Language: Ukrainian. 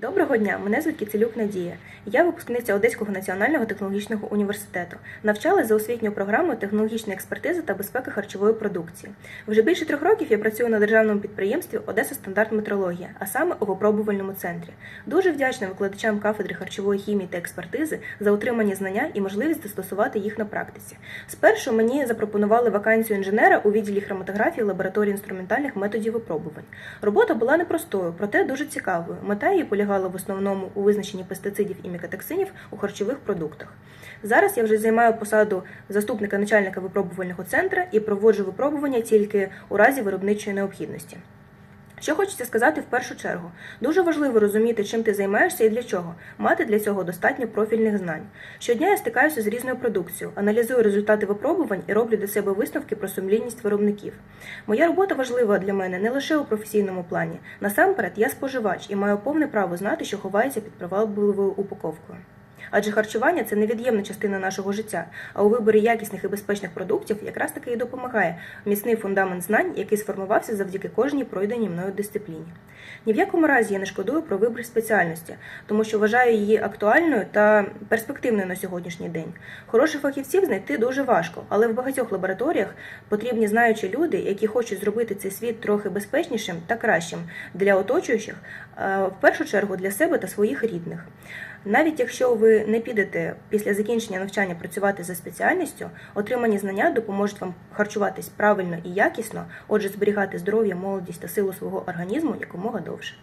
Доброго дня, мене звуть Кіцелюк Надія. Я випускниця Одеського національного технологічного університету. Навчалася за освітньою програмою технологічної експертизи та безпеки харчової продукції. Вже більше трьох років я працюю на державному підприємстві Одеса Стандарт Метрологія, а саме у випробувальному центрі. Дуже вдячна викладачам кафедри харчової хімії та експертизи за отримані знання і можливість застосувати їх на практиці. Спершу мені запропонували вакансію інженера у відділі хроматографії лабораторії інструментальних методів випробувань. Робота була непростою, проте дуже цікавою. Мета її полягала в основному у визначенні пестицидів і мікотоксинів у харчових продуктах. Зараз я вже займаю посаду заступника начальника випробувального центру і проводжу випробування тільки у разі виробничої необхідності. Що хочеться сказати в першу чергу, дуже важливо розуміти, чим ти займаєшся і для чого, мати для цього достатньо профільних знань. Щодня я стикаюся з різною продукцією, аналізую результати випробувань і роблю для себе висновки про сумлінність виробників. Моя робота важлива для мене не лише у професійному плані. Насамперед, я споживач і маю повне право знати, що ховається під привабливою упаковкою. Адже харчування це невід'ємна частина нашого життя, а у виборі якісних і безпечних продуктів якраз таки і допомагає міцний фундамент знань, який сформувався завдяки кожній пройденій мною дисципліні. Ні в якому разі я не шкодую про вибір спеціальності, тому що вважаю її актуальною та перспективною на сьогоднішній день. Хороших фахівців знайти дуже важко, але в багатьох лабораторіях потрібні знаючі люди, які хочуть зробити цей світ трохи безпечнішим та кращим для оточуючих, в першу чергу для себе та своїх рідних. Навіть якщо ви не підете після закінчення навчання працювати за спеціальністю, отримані знання допоможуть вам харчуватись правильно і якісно, отже, зберігати здоров'я, молодість та силу свого організму якомога довше.